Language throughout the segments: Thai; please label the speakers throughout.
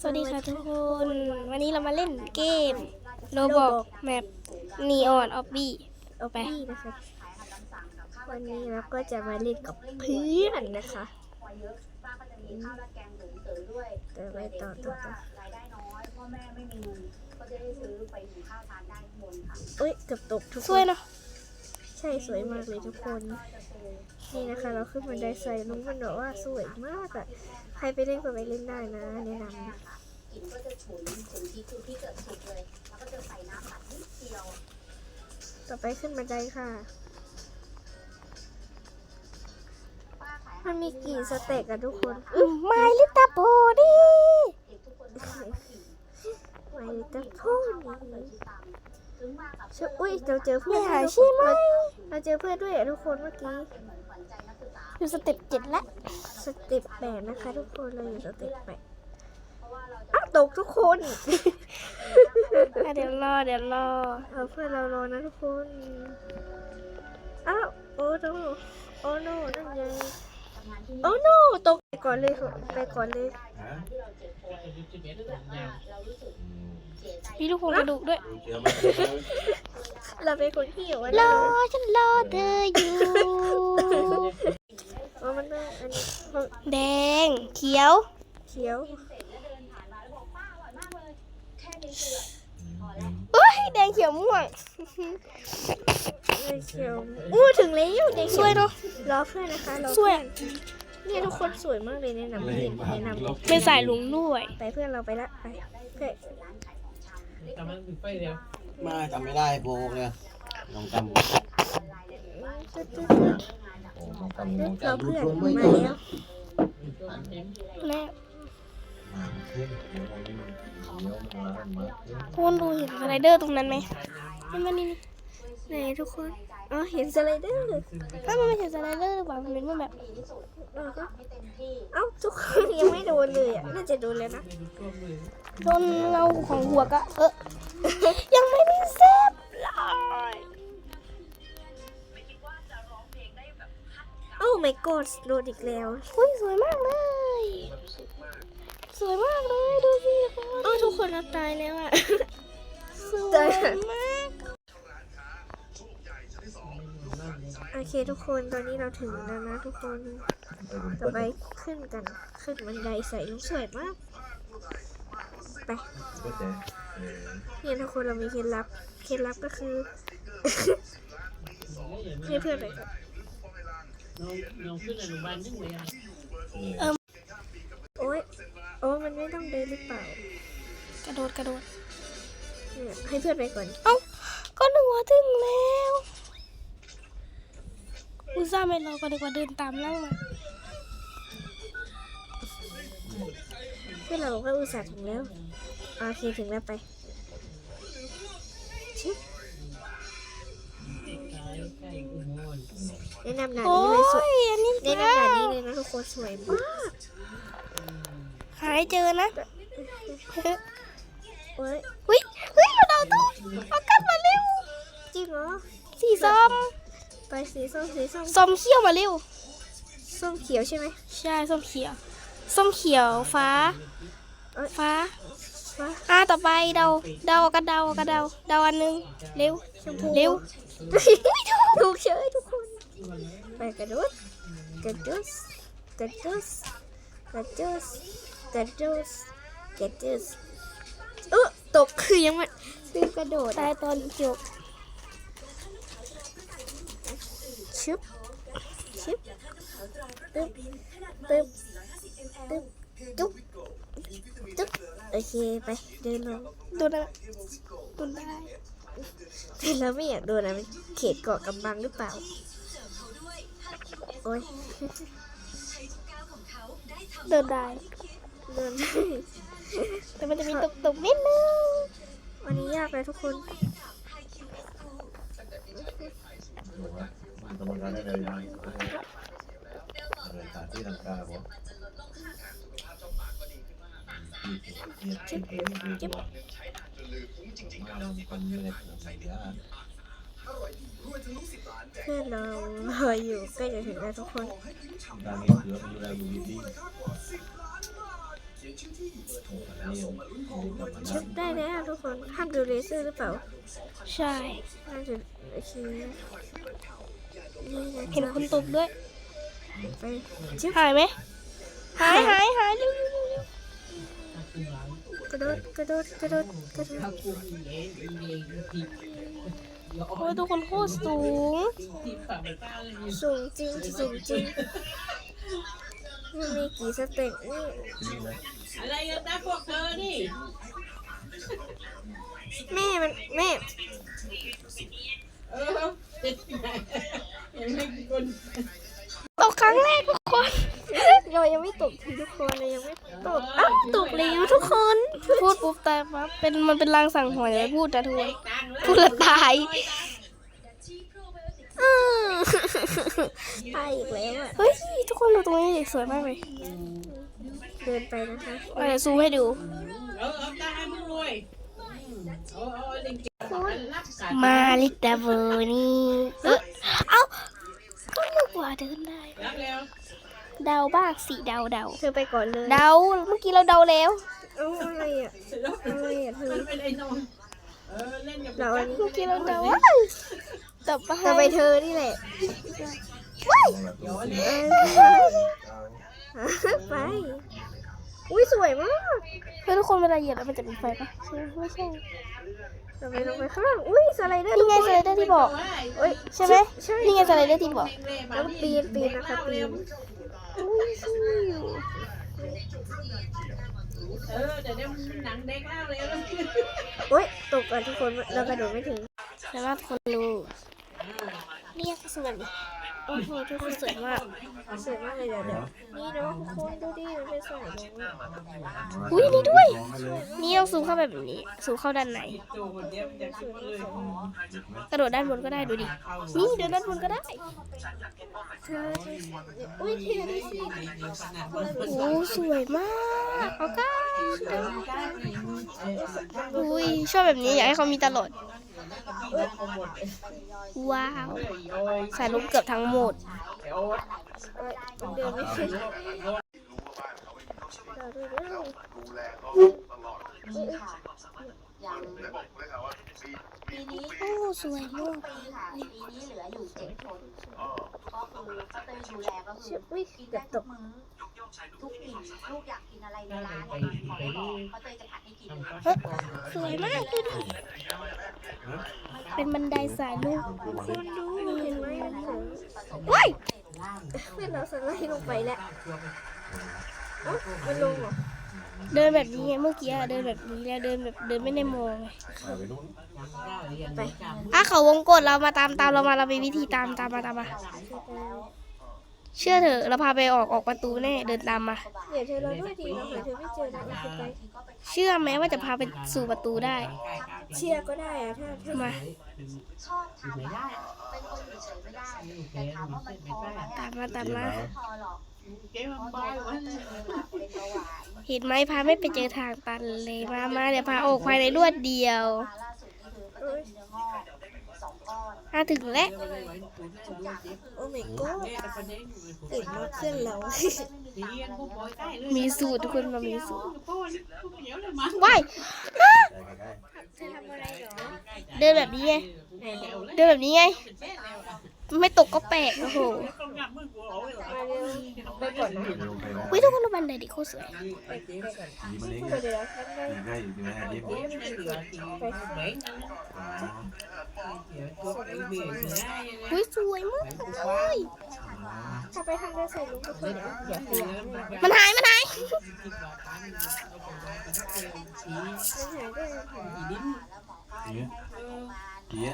Speaker 1: สวัสดีค่ะทุกคน วันนี้เรามาเล่นเกมโรบอกแมปนีออนออบบี้
Speaker 2: เอาไปนะคะวันนี้เราก็จะมาเล่นกับเพื่อนนะคะแต่ไปต่อต่อต่อเอ้ยเกือบตกทุก
Speaker 1: ส
Speaker 2: ค
Speaker 1: วย
Speaker 2: น
Speaker 1: เนาะ
Speaker 2: ใช่สวยมากเลยทุกคน นี่นะคะเราขึ้นบันไดใส่ลุงมันบอกว่าสวยมากอะใครไปเล่นก็ไปเล่นได้นะแนะนำนะต่อไปขึ้นบันไดค่ะมันมีกี่สเต็กอะทุกคน
Speaker 1: มาลิตาโพดี
Speaker 2: ไม่ต้องพูดชื่ ออุ้ยเราเจอเพื่
Speaker 1: ไม่
Speaker 2: อน
Speaker 1: หาย
Speaker 2: ทุก
Speaker 1: ใช่
Speaker 2: คน
Speaker 1: ไหม
Speaker 2: เราเจอเพื่อนด้วยอะทุกคนเมื่อกี้
Speaker 1: อยู่สเต็ปเจ็ดแล้ว
Speaker 2: สเต็ปแปดนะคะ ทุกคนเราอยู่สเต็ปแปดอ้าวตกทุกคน
Speaker 1: อะเดี๋ยวรอเดี๋ยวรอ
Speaker 2: เอาเพื่อนเรารอนะทุกคนอ้าวโอ้โนโอ้โนนั่นไงโอ้โนตกไปก่อนเลยไปก่อนเลย
Speaker 1: มีลูกโป่งกระดูกด้วย
Speaker 2: เราเป็นคนที่อยู่วัน
Speaker 1: ร
Speaker 2: นั้
Speaker 1: อนฉันรอเธออยู่
Speaker 2: อ๋อมันน่าอันนี้
Speaker 1: แดง เขียว
Speaker 2: เขียว
Speaker 1: เอ้ยแดงเขียวม่วง
Speaker 2: เขียวอู้ถึงแล้วเด็ก
Speaker 1: สวยเนาะ
Speaker 2: รอเพื่อนนะคะรอ
Speaker 1: สวย
Speaker 2: เนี่ยทุกคนสวยมากเลยแนะนำเพื่อนแนะนำ
Speaker 1: เป็นสายลุงด้วย
Speaker 2: ไปเพื่อนเราไปละไปเพื่อน
Speaker 3: มา จำไม่ได้โบกเลยลองจำ
Speaker 2: ตึ๊ดตึ๊ด
Speaker 3: โอ้ลองจำลอง
Speaker 2: รอ
Speaker 3: จำ
Speaker 2: เพื่อน
Speaker 3: รุ่น
Speaker 2: มา
Speaker 3: ไม่
Speaker 2: แล้ว
Speaker 1: แล้ว
Speaker 3: มาขึ้นเดี๋ยวมันเดี๋ยวมันมามาขึ้น
Speaker 1: คุณดูเห็นสไลเดอร์ตรงนั้นไหมมันมันนี่
Speaker 2: ไหนทุกคน อ๋อเห็นสไลเดอร์
Speaker 1: ถ้ามันไม่ใช่สไลเดอร์หรือเปล่ามันเป็นว่าแบบ
Speaker 2: เออก็เอ้าทุกคนยังไม่โดนเลยอะน่าจะโดนแล้วนะ
Speaker 1: โดนเราของหัวกะเออยังไม่มีเซฟเลย
Speaker 2: โอ้ my god โดนอีกแล้ว
Speaker 1: อุ้ยสวยมากเลย สวยมากเลยดูสิ
Speaker 2: โอ้ทุกคนเราตายแล้วอะ
Speaker 1: สวย
Speaker 2: ตาย
Speaker 1: มาก
Speaker 2: โอเคทุกคนตอนนี้เราถึงแล้วนะทุกคนต่อไปขึ้นกันขึ้นบันไดใส่ลูกสวยมากไป
Speaker 3: ก็จะเออ
Speaker 2: เนี่ยทุกคนเรามีเคล็ดลับเคล็ดลับก็คือให้เพื่อนไปก่อน
Speaker 4: น้องขึ้นอนุบาลนึงเลยอะ
Speaker 2: โอ้ยโอ้มันไม่ต้องเดินหรือเปล่า ก
Speaker 1: ระโดดกระโดด
Speaker 2: เนี่ยให้เพื่อนไปก่อน
Speaker 1: เอ้าก็นึกว่าถึงแล้ว อุตส่าห์ไม่รอก็นึกว่าเดินตามล่างมา
Speaker 2: เพื่อนเราบอกว่าอุตส่าห์ถึงแล้ว โอเคถึงแล้วไปชิบ
Speaker 4: ใกล้ใกล้อุโมงค์
Speaker 2: แนะนำหนา
Speaker 1: โอ้
Speaker 2: นี้เลยสวย
Speaker 1: ยอันนี้
Speaker 2: แนะนำหนานี้เลยนะทุกคนสวยมาก
Speaker 1: หายเจอนะ
Speaker 2: โอ้ย
Speaker 1: เฮ้ยเฮ้ยเราเดาตู้เอากลับมาเร็ว
Speaker 2: จริงเหรอ
Speaker 1: สีส้ม
Speaker 2: ไปสีส้มสีส้ม
Speaker 1: ส้มเขียวมาเร็ว
Speaker 2: ส้มเขียวใช่ไหม
Speaker 1: ใช่ส้มเขียว ส้มเขียวฟ้า
Speaker 2: เอ้ย
Speaker 1: ฟ้า
Speaker 2: ว้า
Speaker 1: อ่าต่อไปเดาเดากันเดากันเดาเดาอันหนึงเร็ว
Speaker 2: ชมพู
Speaker 1: เร็ว
Speaker 2: ถูกเฉยทุกคนไปกระโดดกระโดดกระโดดกระโดดกระโดดกระโดดเออตกคือยังมันคือกระโดด
Speaker 1: ตายตอนจบ
Speaker 2: ชึบชึบตึ๊บตึ๊บตึ๊บจุ๊บจุ๊บโอเคไปเดินลง
Speaker 1: โดนอะไรโดนได้
Speaker 2: แต่เราไม่อยากโดนนะมันเขตเกาะกำบังหรือเปล่าโอ้ย
Speaker 1: เดินได้
Speaker 2: เดิน
Speaker 1: แต่มันจะมีตกตกๆนิดนึง
Speaker 2: วันนี้ยากเลยทุกคน
Speaker 3: มัน กำลังการได้เลยนะเลยสถานที่ต่างๆบอกจิ๊บจิบจิ๊บมันเป็นอะไรของไหนเนี่ย
Speaker 2: เพื่อนเรารออยู่ใกล้จะถึงแล้วทุกคน
Speaker 3: การนี้เสือมีอะไรอยู่ดี
Speaker 2: ชึบได้แล้วทุกคนห้ามดูเลเซอร์หรือเปล่า
Speaker 1: ใช่
Speaker 2: ห้ามดูโอเคนี่น
Speaker 1: เห็นคนตกด้วย
Speaker 2: ไปชึบ
Speaker 1: หายไหมหายหายหายเร็ว
Speaker 2: กระโดดกระโดดกระโดดกระโด
Speaker 4: ถ้า
Speaker 2: ด
Speaker 4: กูมีเองมีเองทีย้อ
Speaker 1: โอ้ย
Speaker 4: น
Speaker 1: ทุกคนโคตรสูง
Speaker 4: ทีฝ่าไปก้าวเลย
Speaker 2: สูงจริงสูงจริงมันมีกี่สเต็ปนี่
Speaker 4: อะไรกันนะพวกเธอนี่
Speaker 2: แม่มันแม่
Speaker 4: เออ
Speaker 1: ตกครั้งแรกทุกคน
Speaker 2: เรายังไม่ตกทีทุกคนเลยยังไม่ตกอ้าวตกแล้วทุกคน
Speaker 1: พูดปุ๊บตายปั๊บเป็นมันเป็นลางสั่งหวยอย่าไปพูดนะทุกคน
Speaker 4: ตังค์
Speaker 1: พูดแล้วตาย
Speaker 2: อืมตายอีกแล้วอะ
Speaker 1: เฮ้ยทุกคนดูตรงนี้ดิสวยมากเลย
Speaker 2: เดินไปนะคะ
Speaker 1: เอาเดี๋ยวซูมให้ดู
Speaker 4: เออเอาตังค์ให้มึงรวยเอาเอาเล่นเกมรับสาร
Speaker 1: มาลิกดาเวอร์นี่ กว่าเดินได้
Speaker 4: รับแล้ว
Speaker 1: เดาบ้างสิเดาเดา
Speaker 2: เธอไปก่อนเลย
Speaker 1: เดาเมื่อกี้เราเดาแล้ว
Speaker 2: เอาอะไรอะอะไรอะเธอ
Speaker 4: มันเป็นไอ้นนเออเล่นกับ
Speaker 2: เราอันนี้
Speaker 1: เมื่อกี้เราเดาว่าต่อไป
Speaker 2: ต่อไปเธอนี่แหละ
Speaker 4: ย้อน
Speaker 2: เออไป อุ้ยสวยมาก
Speaker 1: เฮ้ยทุกคนเวลาเหยียบแล้วมันจะมีไฟปะใช่ไหมไม่ใช่
Speaker 2: ต่อไปลงไปข้างล่างอุ้ยสไลเดอร์
Speaker 1: นี่ไงสไลเดอร์ที่บอก
Speaker 2: เอ้ย
Speaker 1: ใช่ไหม
Speaker 2: ใช่
Speaker 1: นี่ไงสไลเดอร์ที่บอก
Speaker 2: แล้วก็ปีนปีนนะคะปีน
Speaker 1: อุ้ยชิว
Speaker 4: เออเดี๋ยวเดี๋ยวหนังเด็กเล่าเลย
Speaker 2: โอ้ยตกกันทุกคนเรากระโดดไม่ถึง
Speaker 1: สามารถคนรู้เนี่ยก็สวยดี โอ้โหทุกคนสวยมาก
Speaker 2: สวยมากเลยเดี๋ยวเดี๋ยวนี่เนาะทุกคนดูดิมันเป็นสายลงอุ้
Speaker 1: ยนี่ด้วย นี่ต้องซูมเข้าแบบนี้ซูมเข้าด้านใน
Speaker 4: ตัวคน
Speaker 1: กระโดดด้านบนก็ได้ดูดิ นี่เดินด้านบนก็ได้
Speaker 2: อุ้ยเธอดูสิ
Speaker 1: โอ้สวยมากเอาก้าอุ้ยชอบแบบนี้อยากให้เขามีตลอด ว้าวสายลุกเกือบทั้งหมด
Speaker 2: เอ้ยมันเดินไม่ถึงเราดูดิ
Speaker 5: ปีนี้
Speaker 1: โอ้สวยมาก
Speaker 5: ค่ะปีนี้เหลืออยู่เจ็ดคนก็คือก็เตยดูแลก็คื
Speaker 2: เชื่
Speaker 5: อ
Speaker 2: ออุ้ย
Speaker 5: กิน
Speaker 2: เกื
Speaker 5: ได้
Speaker 2: อบต
Speaker 5: ทุ
Speaker 2: ก
Speaker 5: กมื้อทุกอิ่มลูกอยากกินอะไรในร้านเนี่ยขอได้บอกก็เตยจะผัดให้กิน
Speaker 1: สวยมากดูดิเป็นบันไดสายลูก
Speaker 2: คนดูเห็นไหมมันถึ ง
Speaker 1: ว้าย
Speaker 2: เพื่อนเราสไลด์ลงไปแล้วเอ้ามันลงเหรอ
Speaker 1: เดินแบบนี้ไงเมื่อกี้อะเดินแบบนี้แล้วเดินแบบเดินไม่ได้มองไง
Speaker 2: ไป
Speaker 1: อะเขาวงกดเรามาตามตามเรามาเรามีวิธีตามตามมาตามมา เชื่อเถอะเราพาไปออกออกประตูแน่เดินตามมา
Speaker 2: เดี๋ยวเธอรอด้วยดีเราหาเธอไม่เจอนะโอเคไป
Speaker 1: เชื่อไหมว่าจะพาไปสู่ประตูได้
Speaker 2: เชียร์ก็ได้อะถ้าถ้า
Speaker 1: มา
Speaker 5: ชอบทำเป็นคนเฉยๆไม่ได้ แต่ถามว่ามันพอไหม
Speaker 1: ตามมาตามมา
Speaker 5: ไม่พอหรอก
Speaker 4: เจ๊มันบ้าวัน
Speaker 5: เป็นเบาหวาน
Speaker 1: เห็นไหมพาไม่ไปเจอทางตันเลยมามาเดี๋ยวพาออกภายในรวดเดียว
Speaker 5: มาล่าสุดนี่คือก็เป็นเนื้องอกสองก้อน
Speaker 1: มาถึงแล้ว
Speaker 5: ทุกอย่างก็คือ
Speaker 2: โอ้ my god เก่งมากเพื่อนเรา
Speaker 1: มีสูตรทุกคนเรามีสูตร
Speaker 4: ว้า
Speaker 1: ว้าย
Speaker 2: เธอทำอะไรเหรอ
Speaker 1: เดินแบบนี้ไง เดินแบบนี้ไง ไม่ตกก็แปลกโอ้โห
Speaker 2: มาเร็วไป ก่อนนะ
Speaker 1: วิทุกคนดูบันไดดิโคตรสวย
Speaker 2: ไปไปก่อน
Speaker 3: ดีมันเอง
Speaker 2: เดี๋ยวฉันได้
Speaker 3: ดีง่ายอยู่ดีไหมดีผม
Speaker 1: วิสวยมากเลย
Speaker 2: ถ้าไปทางเดินใส่ลุงก็เถอะเดี๋ยวขยะเนี่ย
Speaker 1: มันหายมันหาย
Speaker 2: มันหายได้ยังไง
Speaker 3: เกียเกีย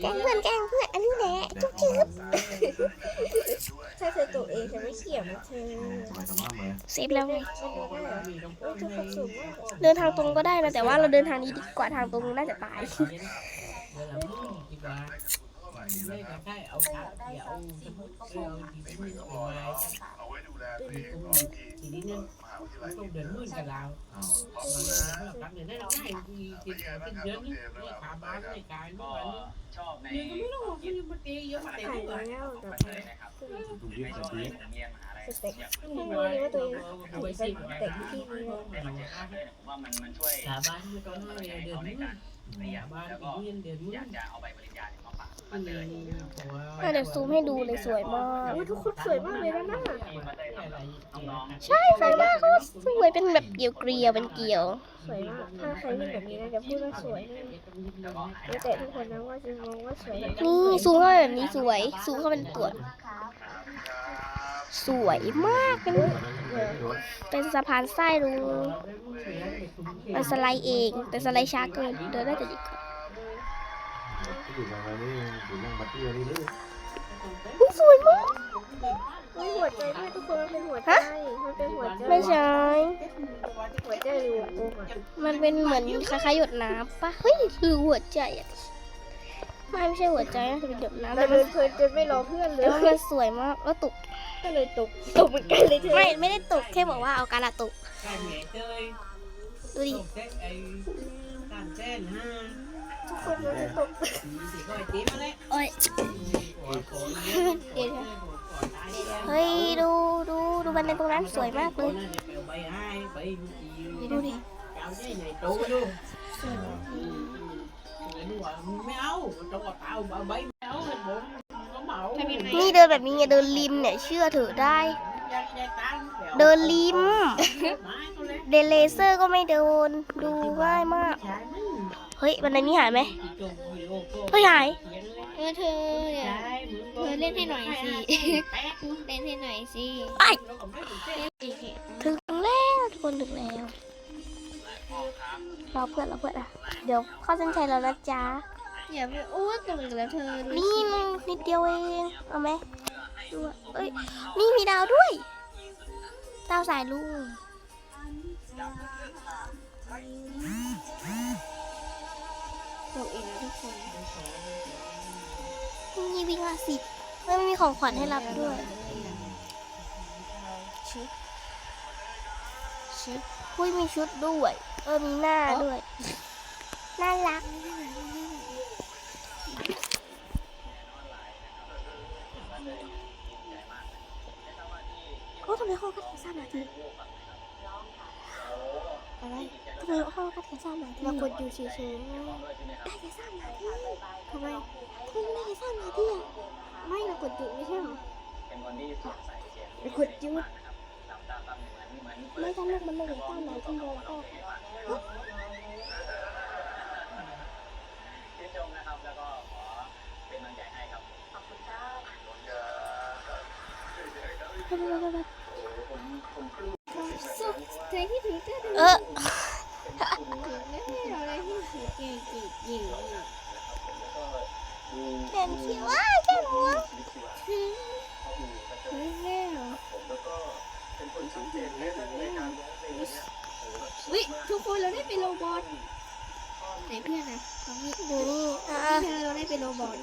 Speaker 1: แกล้งเพื่อนแกล้งเพื่อนอันนี้แหละจุ๊บจิ๊บ
Speaker 2: ถ้าเธอตกเองฉันไม่เกี่ยวนะเธอ
Speaker 3: สบายสบายเซ
Speaker 1: ฟแล้วไง
Speaker 2: มันเหรอโอ้ยเธอขับสูงมาก
Speaker 1: เดินทางตรงก็ได้นะแต่ว่าเราเดินทางนี้ดีกว่าทางตรงน่าจะตาย
Speaker 4: เอาพักเดี๋ยว เอาทีนี้เนี่ยต้องเดินมื่นกับเรา
Speaker 3: เอา
Speaker 4: พักเดินได้เราง่ายทีทีทีเดินนี่ขาบ้านไม่กายไม่วันนี่ไม่รู้คือนเตี
Speaker 2: ถ่าย
Speaker 4: ด้วย
Speaker 2: แล้วแบบ
Speaker 3: ดูเกียจะเกีย
Speaker 2: เสสเต็กไม่รู้เลยว่าตัวเองอาจจะเป็นสเต็กที่นี่นะ
Speaker 6: ว่ามันมันช่วย
Speaker 4: สาบานเดือนนี้สาบานอีกเดือนเดือนนี้
Speaker 6: อยากจะเอาใบปริญญาเนี่ย มาฝาก
Speaker 4: อันนี้
Speaker 1: อะเดี๋ยวซูมให้ดูเลยสวยมาก
Speaker 2: โอ้ยทุกคนสวยมากเลยนะน่ะ
Speaker 4: อะไร
Speaker 6: น้อง
Speaker 1: ใช่สวยมากเขาสวยเป็นแบบเกลียวเกลียวๆเป็นเกลียว
Speaker 2: สวยมาก ถ้าใครเล่นแบบนี้นะจะพูดว่าสวยแน่แล้วแต่ทุกคนนะว่าจะมองว่าสวยแบบ
Speaker 1: นี่ซูมเข้าไปแบบนี้สวย ซูมเข้าเป็นตัว สวยมากเป็นเป็นสะพานไส้ลุงมันสไลด์เองแต่สไลด์ช้าเกินเดินได้แต่ดีกว่า
Speaker 3: อยู่ตรงนี้อยู่นั่งบัตเดียวนี่เลย
Speaker 1: อุ๊ยสวยมาก
Speaker 2: มีหัวใจด้วยทุกคนมันเป็นหัวใจมันเป็นหัวใจ
Speaker 1: ไม่ใช่
Speaker 2: หัวใจหรือวงกลมอะ
Speaker 1: มันเป็นเหมือนคล้ายๆหยดน้ำปะเฮ้ยหรือหัวใจอะไม่ไม่ใช่หัวใจนะจะเป็นหยดน้ำ
Speaker 2: เรา
Speaker 1: แต่มั
Speaker 2: เดิ
Speaker 1: น
Speaker 2: นเพลินจนไม่รอเพื่อนเล
Speaker 1: แต่
Speaker 2: ย
Speaker 1: ว่ามันสวยมากแล้วตก
Speaker 2: ก็เลยตกตกเหมือนกันเลย
Speaker 1: ไม่ไม่ได้ตกแค่บอกว่าเอาการะตก
Speaker 4: ใช่ไหมเจ้ย
Speaker 1: ดูดิ
Speaker 4: ตกเส้นไอ้ตามเส้นห้า
Speaker 2: ทุกคนมันจะตก
Speaker 4: สี่ก้อยตีมาเลย
Speaker 1: โอ้ยเฮ้ยดูดูดูบันไดตรงนั้นสวยมากเลย
Speaker 4: ใบให้ใบ
Speaker 1: ดูดิ
Speaker 4: เจ้าใหญ่ใหญ่โตดูไม่เอาต้องเอาเต้าใบไม่เอาเป็นผมก็เหมา
Speaker 1: นี่เดินแบบนี้ไงเดินริมเนี่ยเชื่อเถอะได้ เดินริม เดนเลเซอร์ก็ไม่เดินดูง่ายมาก เฮ้ยบันไดนี้หายไหมเฮ้ยหาย
Speaker 7: เออเธอเนี่ยเธอเล่นให้หน่อยสิ เล่นให้หน่อยสิ
Speaker 1: ไอถึงแล้วทุกคนถึงแล้วรอเพื่อนรอเพื่อนอะ เดี๋ยวเข้าเส้นชัยแล้วนะจ๊ะ
Speaker 7: อย่าไปอ้วนตรงอีกแล้วเธอดู
Speaker 1: นี่นิดเดียวเองเอาไหมดูอะเอ้ยนี่มีดาวด้วย ดาวสายลุง
Speaker 7: ตกอีกแล้วทุกคน
Speaker 1: นี่วิ่งละสิบเฮ้ยมันมีของขวัญให้รับด้วยชิปชิปอุ้ยมีชุดด้วย เออมีหน้าด้วย น่ารักโอ้ทำไมห้องกัดแค่สามนาที อะไรทำไมห้องกัดแค่สามาที่เรากดอยู่เฉยๆได้แค่สามาที่ทำไมทำไมได้แค่สามาทีอะไม่เรากดหยุดไม่ใช่หรอ
Speaker 6: เป็นคนที่สงสัยเสียง
Speaker 1: เรากดหยุด
Speaker 6: หลับตาฟังเหมือนเหมือน
Speaker 1: ไม่ตอนแรกมันไม่ได้ตั้งนาทีแล้วก็
Speaker 6: ชื่นชมนะครับแล้วก็ขอเป็นกำลังใจให้ครับ
Speaker 7: สุขใจที่ถึงจะดู
Speaker 1: เออ
Speaker 7: และให้เราได้ที่สุดเก่งจริง
Speaker 1: เห็นคิดว่าแค่หัว
Speaker 7: ๆเฮ้ยแม่เหรอวิทุกคนเราได้เป็นโรบอทไหนเพื่อนนะตรงนี้
Speaker 1: ดูนี่อะ
Speaker 7: เธอเราได้เป็นโรบอท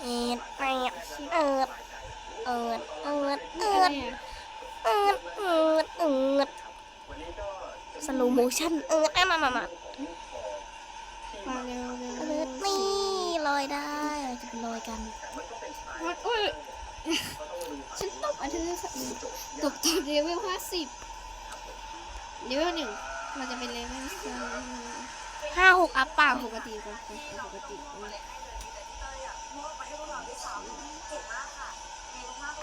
Speaker 1: เอ็ดแปดเอิดเอิดเอิดเอิด
Speaker 7: แม่
Speaker 1: เอิดเอิดเอิดสโลโมชั่นเอิดอะมามามา
Speaker 7: มาเร็วเร็ว
Speaker 1: เอิดนี่ลอยได้เราจะไปลอยกัน
Speaker 7: โอ้ยฉันตบอันเธอตบตอนเลเวลห้าสิบเลเวลหนึ่งเราจะเป็นเลเวลสอง
Speaker 1: ห้าหกอัพเปล่า
Speaker 7: ปกติก่อนปกติ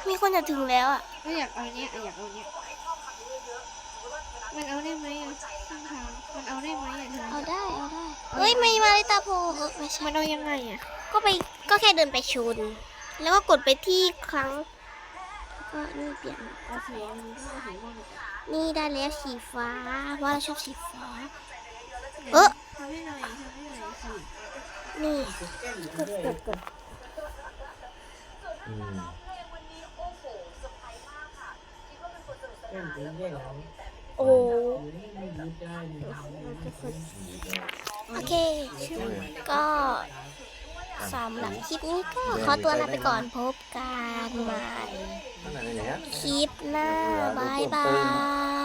Speaker 1: มีคนจะถึงแล้วอะ
Speaker 7: ก็อยากเอาเนี้ยอยากเอาเนี้ย มันเอาได้ไหมอะข้างทางมันเอาได้ไหมอะเธอ
Speaker 1: เอาได้เอาได้เฮ้ยไม่มาลิตาโพเออไม่ใช่
Speaker 7: มันเอายังไงอะ
Speaker 1: ก็ไปก็แค่เดินไปชน แล้วก็กดไปที่ครั้งแล้วก็นี่เปลี่ยน
Speaker 7: เอาสีนี้ก็เอาสีม่วง
Speaker 1: นี่ได้แล้วสีฟ้าเพราะเราชอบสีฟ้า เออ
Speaker 7: ทำให้หน่อยทำให้หน่อยสิ
Speaker 1: นี่
Speaker 2: กดกดกด
Speaker 3: อืม
Speaker 1: โอ้โอเค ก็สำหรับคลิปนี้ก็ขอตัวลาไปก่อนพบกันใหม่คลิปหน้าบายบาย